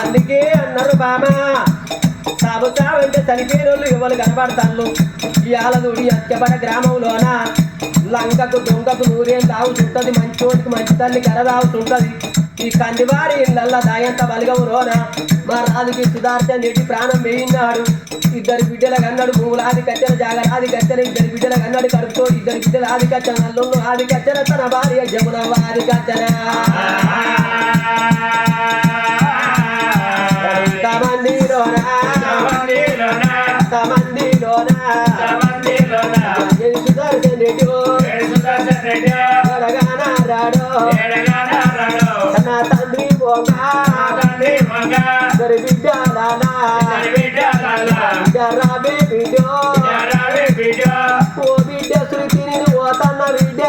అందుకే అన్నారు బామా సాబు సావంటే చనిపోయినోళ్ళు ఎవరు కనబడతాను ఇవాళ చూడి గ్రామంలోన? లంకకు దొంగకు నూరేం తాగుతుంటది మంచి మంచోడికి మంచి తల్లి కర తాగుతుంటది ఈ కందివారి ఇళ్ళల్లా దాయంత బలిగవు రోన మా రాజుకి సుధార్థ నీటి ప్రాణం వేయినాడు ఇద్దరు బిడ్డల కన్నాడు మూలాది కచ్చన జాగరాది కచ్చన ఇద్దరు బిడ్డల కన్నాడు కడుపుతో ఇద్దరు బిడ్డల ఆది కచ్చన నల్లు ఆది కచ్చన తన భార్య జమున ఆది కచ్చన జరాబే బిడ్డో ఓ బిడ్డ శృతిని పోతన్న బిడ్డ.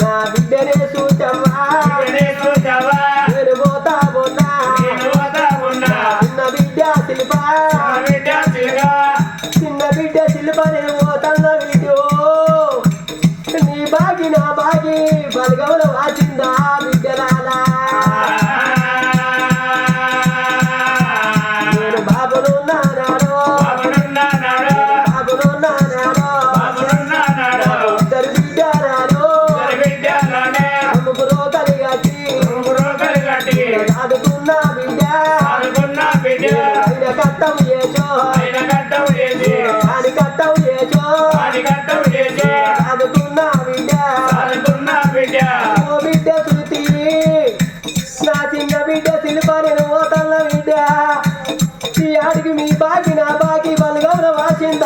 నా బిడ్డనే సూచమ్మా. నేను పోతా పోతా చిన్న బిడ్డ శిల్ప. చిన్న బిడ్డ శిల్ప. నేను పోతన్న వీడియో నీ బాగి నా బాగి బలగవల వాచిందా బిడ్డలాలా? quem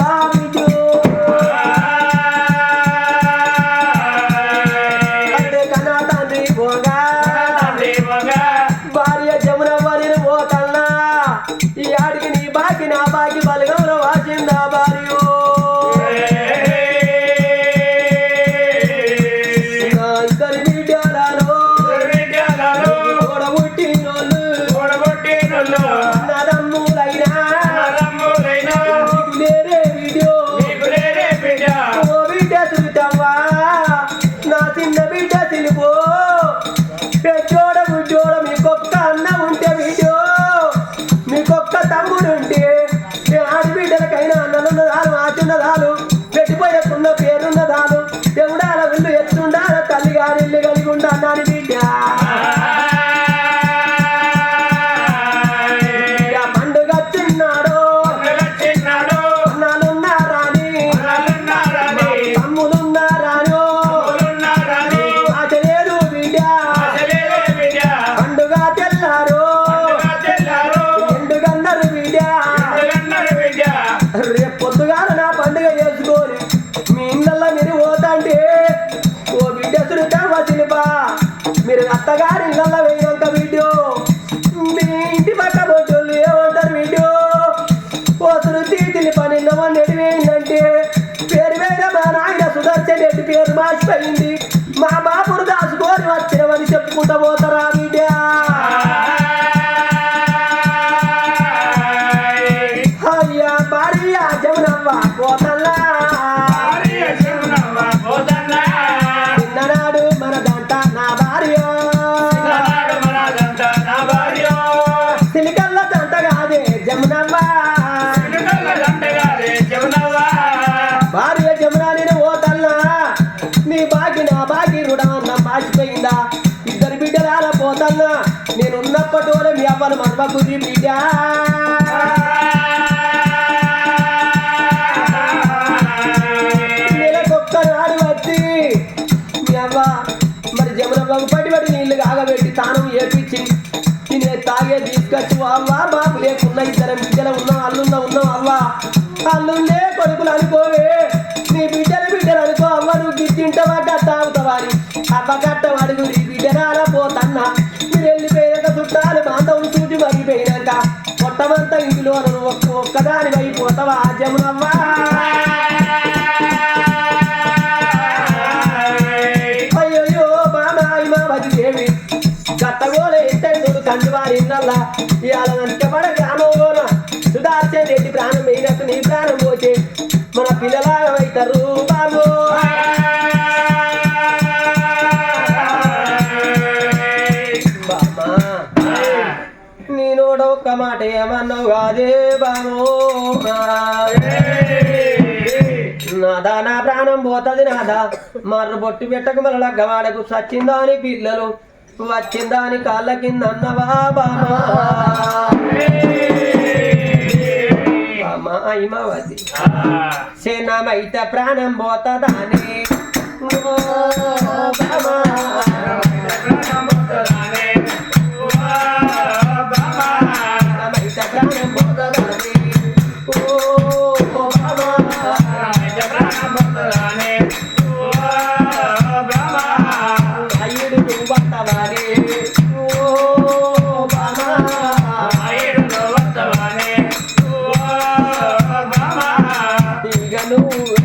ఓ బిడ్డ బా. మీరు అత్తగారి ఇళ్ళల్లో వేయనంత వీడియో. మీ ఇంటి పక్క బొట్టులు ఏమంటారు వీడియో? ఓ శృతి పని నిన్న పేరు వేరే మా నాయన సుదర్శన్ రెడ్డి పేరు మార్చిపోయింది. మా బాబును దాచుకొని వచ్చినవని చెప్పుకుంటా పోతారా ఉన్నప్పటి వల్ల మీ బిడ్డ నెలకొక్క నాడు వచ్చి మీ అవ్వ మరి జమునవ్వకు పడి పడి నీళ్ళు కాగబెట్టి తాను ఏపించి తినే తాగే తీసుకొచ్చి అవ్వ బాబు లేకున్నా ఇద్దరం బిడ్డలు ఉన్నాం అల్లున్నా ఉన్నాం అవ్వ. అల్లుండే కొడుకులు అనుకోవే నీ బిడ్డలు బిడ్డలు అనుకో అవ్వ నువ్వు గిట్టింటవా గట్ట అవుతావా అని అవ్వ మొట్టమంతా ఇంటిలో నువ్వు ఒక్క ఒక్కదాని అయిపోతావా? జమునవ్వా. అయ్యో మామాయి మా దేవి. గట్టగోల ఎత్తడు కందువారి ఇన్నల్లా. ఇవాళ వెనకబడ గ్రామంలోన సుధార్చే రెడ్డి ప్రాణం వేయినట్టు నీ ప్రాణం పోతే మన పిల్లలాగా మాట ఏమన్నావు కాదే బామో నాదా నా ప్రాణం పోతుంది నాదా మర్ర బొట్టు పెట్టక మళ్ళీ లగ్గవాడకు సచ్చిందా అని పిల్లలు వచ్చిందా అని కాళ్ళ కింద అన్నవా బామా? బామా సేనమైత ప్రాణం పోతదాని. ఓ eu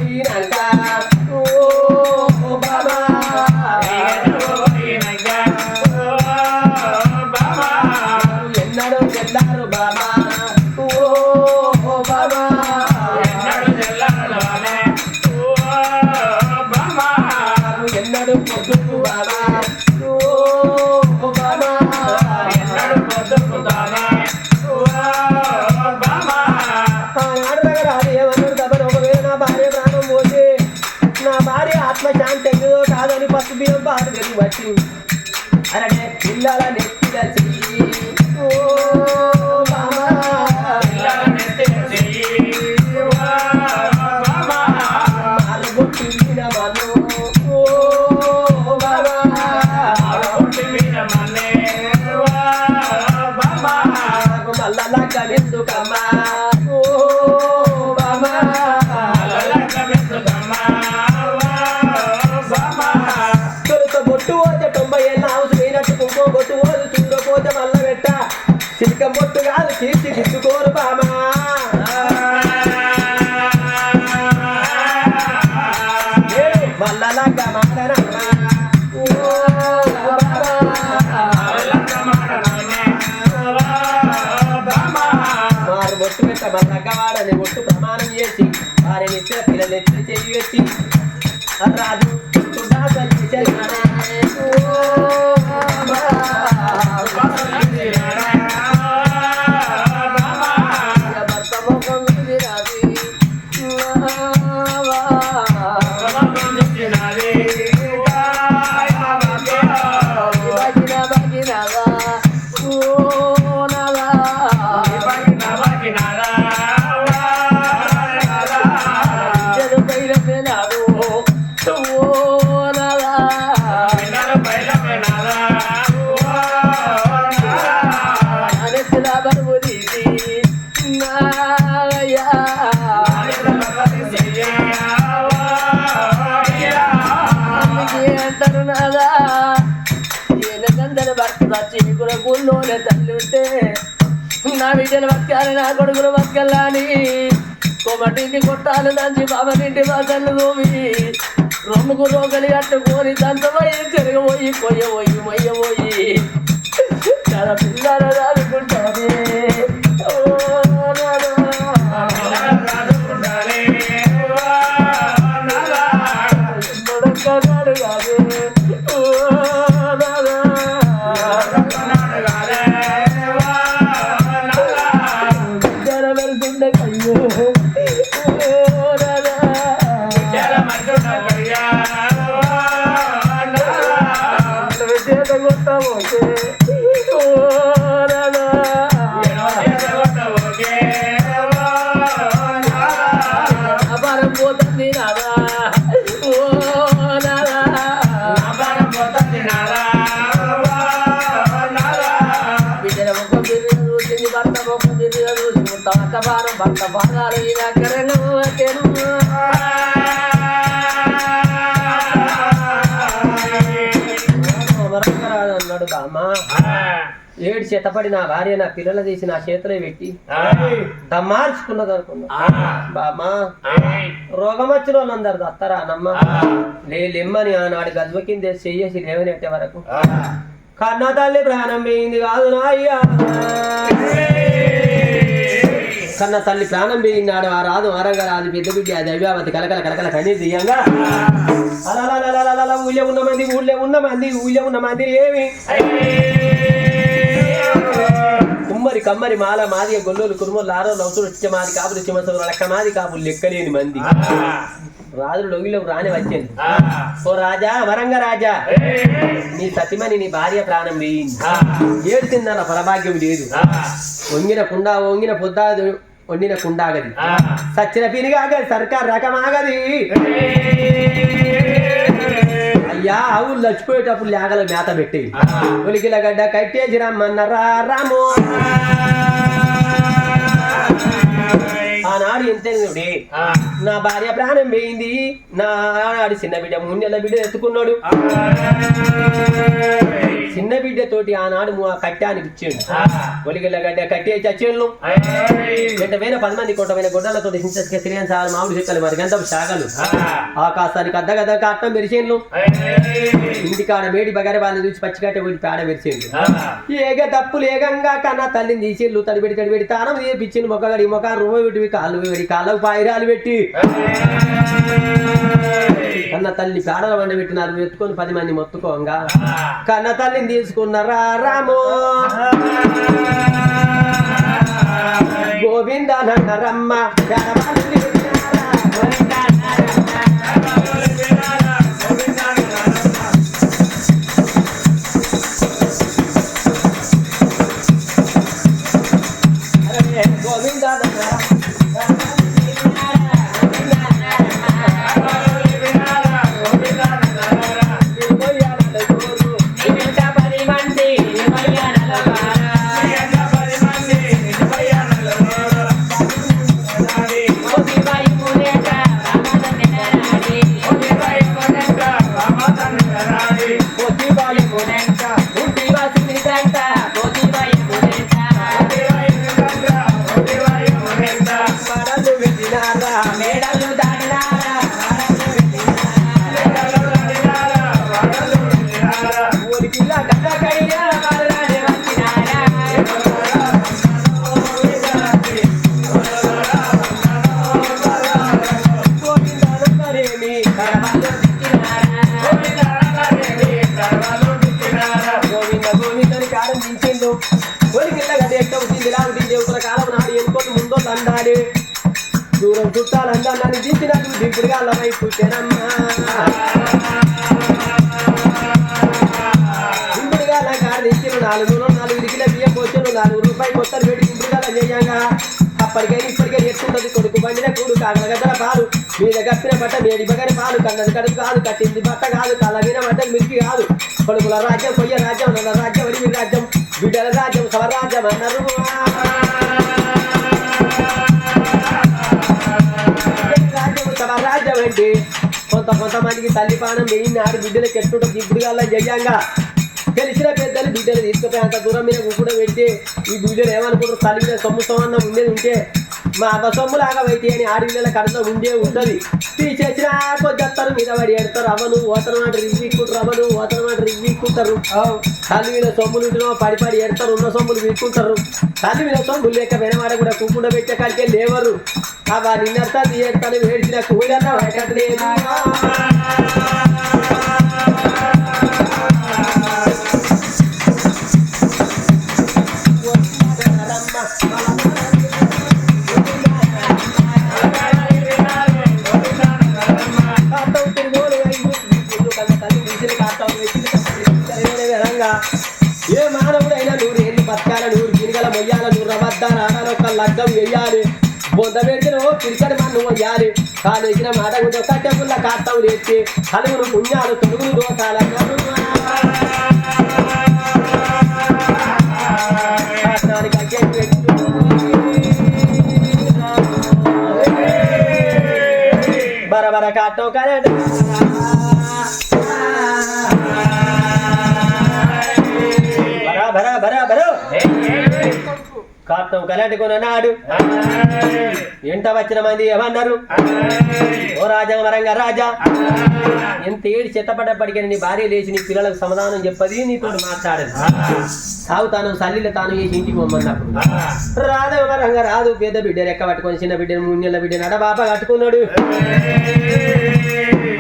మారు బొట్టు పెట్ట ప్రమాణం చేసి వారి నెత్తిన పిల్లలు ఎత్తి చెయ్యి ఊళ్ళోనే తల్లుంటే నా బిడ్డలు బతకాలి నా కొడుకులు బతకల్లాని కొమ్మటింటి కొట్టాలి దంచి బాబనింటి బాధలు భూమి రొమ్ముకు రోగలి కట్టుకొని దంతపోయి తిరగబోయి కొయ్యబోయి మొయ్యబోయి చాలా పిల్లలు రాదుకుంటానే ఈ నగరంలో వచ్చెను. వరకరాదు అన్నాడు బామ్మ. ఏడు చేతపడి నా భార్య నా పిల్లలు తీసి నా చేతిలో పెట్టి దమ్మార్చుకున్నది అనుకున్నా. బామ్మా రోగం వచ్చిన వాళ్ళందరు దత్తరా నమ్మ లేమ్మని ఆనాడు గద్వ కింద చెయ్యేసి లేవనెట్టే వరకు. కన్న తల్లి ప్రాణం పోయింది కాదు నాయ్యా కన్న తల్లి ప్రాణం పెరిగినాడు ఆ రాదు ఆరంగా రాదు పెద్ద బిడ్డ ఆ దైవావతి కలకల కలకల కనీ దియ్యంగా అలా ఊళ్ళో ఉన్న మంది ఊళ్ళో ఉన్న మంది ఊళ్ళో ఉన్న మంది ఏమి? కుమ్మరి కమ్మరి మాల మాదిగ గొల్లోలు కురుమలు లారో లవసులు మాది కాపులు చిమసలు లక్క మాది కాపులు లెక్కలేని మంది. రాజులు డొగిలోకి రాని వచ్చింది ఓ రాజా వరంగ రాజా. నీ సతిమని నీ భార్య ప్రాణం వేయింది. ఏడ్చిందన్న పరభాగ్యం లేదు. వంగిన కుండ వంగిన పొద్దాదు వండిన కుండాగది. సచ్చిన పినిగాగది సర్కార్ రకమాగది. అయ్యా ఆవులు చచ్చిపోయేటప్పుడు లేగల మేత పెట్టి ఉలికిల గడ్డ కట్టేసి రమ్మన్నరా రాము. ఆనాడు ఎంతేనుడే నా? భార్య ప్రాణం పోయింది. నా ఆనాడు చిన్న బిడ్డ మూడు నెలల బిడ్డ ఎత్తుకున్నాడు. చిన్న బిడ్డ తోటి ఆనాడు ఆ కట్టానికి ఇచ్చాడు. ఒలిగిల గడ్డ కట్టేసి చచ్చేళ్ళు వెంటనే పది మంది కొంటమైన గొడ్డలతో హింసకి తిరిగిన మామిడి చెక్కలు మరి గంధం శాఖలు ఆకాశానికి అద్ద గద్ద కట్టం మెరిసేళ్ళు ఇంటికాడ మేడి బగారి వాళ్ళని చూసి పచ్చికట్ట పోయి పేడ మెరిసేళ్ళు ఏగ తప్పులు ఏగంగా కన్నా తల్లిని తీసిళ్ళు తడిపెడి తడిపెడి తానం చేపించింది మొక్కగడి మొక్క రువ్వ పెట్టి కాళ్ళు పెట్టి కాళ్ళకు పాయిరాలు పెట్టి. కన్న తల్లి పేడల వండ పెట్టినారు ఎత్తుకొని పది మంది మొత్తుకోంగా. కన్న తల్లిని తీసుకున్నారా రామో? గోవింద నన్నరమ్మ పేడవాళ్ళు దూరం చుట్టాలందా నన్ను దించినట్టు దింపుడుగా అల్లమై పుట్టెనమ్మా దింపుడుగా నా కారు ఇచ్చిన నాలుగు నాలుగు ఇడికిల బియ్యం పోచాను నాలుగు రూపాయలు కొత్త వేడి దింపుడుగా చేయంగా. అప్పటికైనా ఇప్పటికే ఎత్తుంటది కొడుకు బండిన కూడు కాగల గదల పాలు. మీద కప్పిన బట్ట మేడి బగని పాలు కన్నది కడుపు కాదు కట్టింది బట్ట కాదు కలగిన బట్ట మిరికి కాదు. కొడుకుల రాజ్యం కొయ్య రాజ్యం నన్న రాజ్యం అడివి రాజ్యం బిడ్డల రాజ్యం స్వరాజ్యం అన్నారు కొంత కొంతమందికి తల్లి పానం వేయినాడు బిడ్డలకు ఎట్టుంటే దిబ్బుడుగా జయ్యంగా తెలిసిన పెద్దలు బిడ్డలు తీసుకుపోయి అంత దూరం మీద కూడా పెడితే ఈ బిడ్డలు ఏమనుకుంటారు? తల్లి మీద సొమ్ము సొమ్మ ఉండేది ఉంటే మా అవ్వ సొమ్ము లాగా అయితే అని ఆడపిల్లల కడత ఉండే ఉంటది. తీసేసిన కొద్దిస్తారు మీద పడి ఎడతారు అవను ఓతరం అంటే రివ్విక్కుంటారు. అవను ఓతరం అంటే రివ్విక్కుంటారు. తల్లి మీద సొమ్ములు ఉంటున్నా పడి పడి ఎడతారు ఉన్న సొమ్ములు వీక్కుంటారు. తల్లి మీద సొమ్ములు లేక వెనవాడ కూడా కుకుండా పెట్టే కాడికే లేవరు. అవ నిన్నర్తా తీయడతాను వేడిచిన కూడన్నా విధంగా ఏ మానవుడైనా నూరు ఏళ్ళు బతకాల నూరు గిరిగల మొయ్యాల నూరు రవద్దాల ఆడాలి ఒక లగ్గం వేయాలి. బొంద పెట్టిన ఓ పిరికడి మన్ను మొయ్యాలి కాలేసిన మాట కూడా కట్టె పుల్ల కాటం లేచి కలుగురు పుణ్యాలు తొడుగులు దోసాల బరబర కాటం కరెంట్. కాటం కరెంట్ ఇంట వచ్చిన మంది ఏమన్నారు? ఓ రాజా వరంగ రాజా ఎంత ఏడు చెత్తపడ్డప్పటికీ నీ భార్య లేచి నీ పిల్లలకు సమాధానం చెప్పది నీతో మాట్లాడదు. సాగు తాను సల్లిలో తాను చేసి ఇంటికి పొమ్మన్నప్పుడు. రాదు వరంగా రాదు పేద బిడ్డ రెక్క పట్టుకొని చిన్న బిడ్డను మూడు నెలల బిడ్డ నడ బాబా కట్టుకున్నాడు.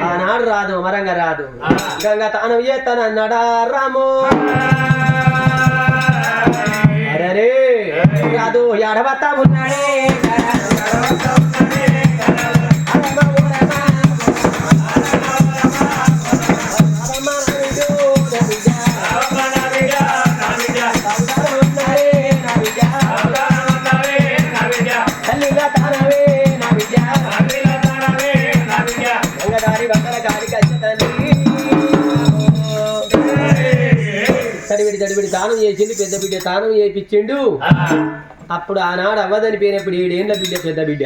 ఆనాడు రాదు వరంగ రాదు. గంగ తాను చేస్తాను అన్నాడా రాము? కాదు ఎడబత్తా ఉన్నాడే. తానం చేసిండు పెద్ద బిడ్డ తానం చేపించిండు. అప్పుడు ఆనాడు అవ్వదని పేనప్పుడు ఏడేళ్ళ బిడ్డ పెద్ద బిడ్డ.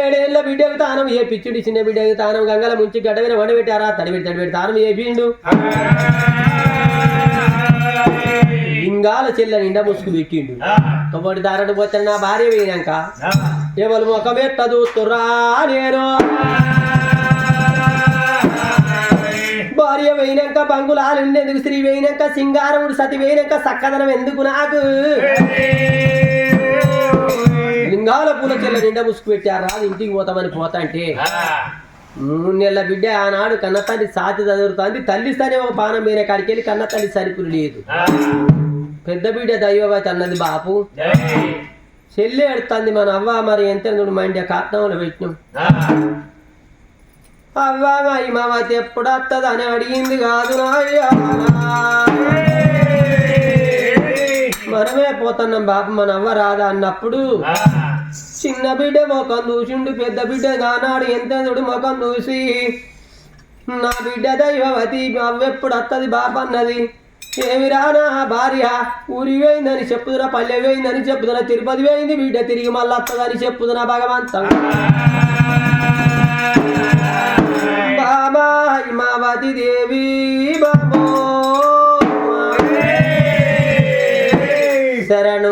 ఏడేళ్ళ బిడ్డకు తానం చేపించుడు చిన్న బిడ్డకు తానం గంగల ముంచి గడ్డమైన వండబెట్టారా తడివిడి తడివిడి తానం చేపిండు. లింగాల చెల్ల నిండా ముసుగు పెట్టిండు. తొమ్మటి దారడు పోతే నా భార్య పోయినాక ఎవరు ముఖమెట్ట చూస్తురా నేను? భార్య పోయినాక బంగులాలు ఉండేందుకు స్త్రీ పోయినాక సింగారముడు సతి పోయినాక సక్కదనం ఎందుకు నాకు? లింగాల పూల చెల్ల నిండా ముసుగు పెట్టారా? ఇంటికి పోతామని పోతా అంటే మూడు నెలల బిడ్డ ఆనాడు కన్న తల్లి సాతి చదువుతుంది తల్లి సరే ఒక పానం మీద కాడికి వెళ్ళి కన్న తల్లి సరిపులు లేదు పెద్ద బిడ్డ దైవవతి అన్నది బాపు. చెల్లి ఎడుతుంది మన అవ్వ మరి ఎంత చూడు మా ఇంటి కాత్నంలో పెట్టినాం అవ్వ మా ఇమావతి ఎప్పుడు వస్తుంది అని అడిగింది కాదు మనమే పోతున్నాం బాపు మన అవ్వ రాదా అన్నప్పుడు? చిన్న బిడ్డ ముఖం చూసిండు పెద్ద బిడ్డ నానాడు ఎంత చూడు ముఖం చూసి. నా బిడ్డ దైవవతి అవ్వెప్పుడు వస్తుంది బాప అన్నది. ఏమిరా నా భార్య ఊరి పోయిందని చెప్పుదురా పల్లె పోయిందని చెప్పుదురా తిరుపతి పోయింది బిడ్డ తిరిగి మళ్ళీ వస్తుందని చెప్పుదురా భగవంతం. బాబా హిమావతి దేవి బాబో శరణు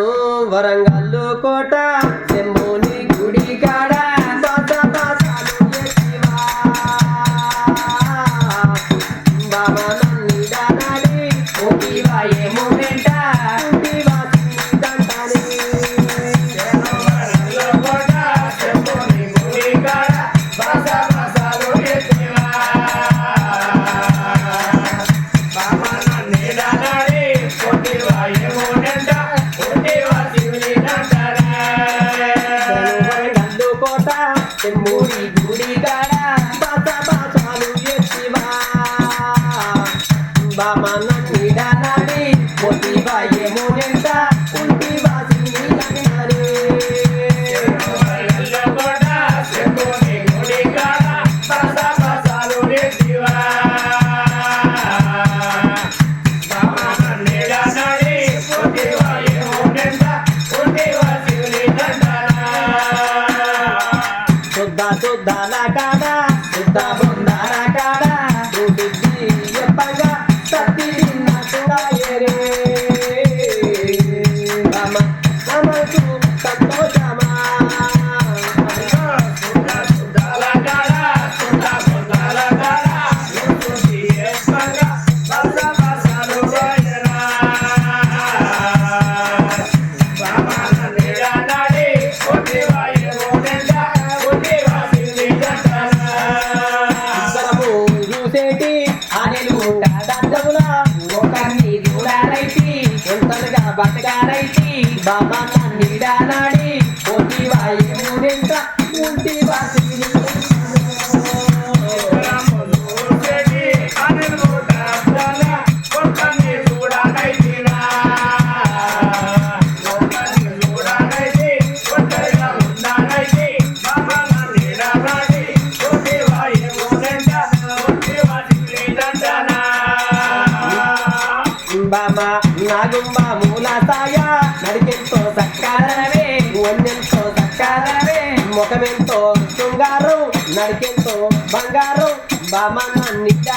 బంగారం బాబా నన్నిట్టా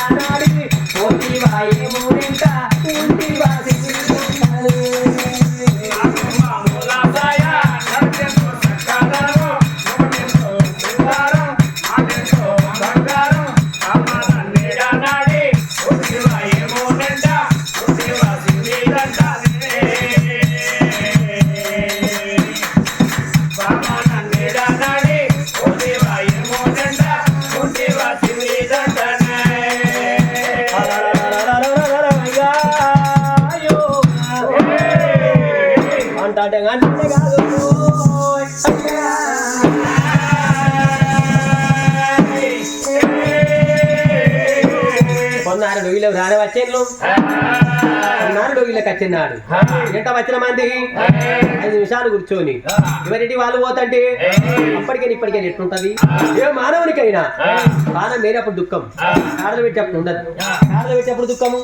పోటీ వాయి మూడింట కాటంగా కాదు పొన్నారు వీళ్ళు రాని వచ్చేళ్ళు నాలుగు వీళ్ళకి వచ్చినాడు ఎంత వచ్చిన మంది? ఐదు నిమిషాలు కూర్చొని. ఎవరింటి వాళ్ళు పోతంటే? అప్పటికైనా ఇప్పటికైనా ఎట్లుంటది? ఏ మానవునికైనా? ప్రాణం లేనప్పుడు దుఃఖం. కాడలు పెట్టేప్పుడు ఉండదు. కాడలు పెట్టేప్పుడు దుఃఖము?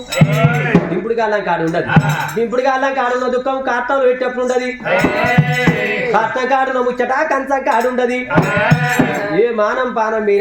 దింపుడు కాలం కాడు ఉండదు. దింపుడు కాలం కాడున్న దుఃఖం కార్తం పెట్టేప్పుడు ఉండదు. కట్నం కాడున్న ముచ్చట కంచం కాడు ఉండదు. ఏ మానం పానం మీద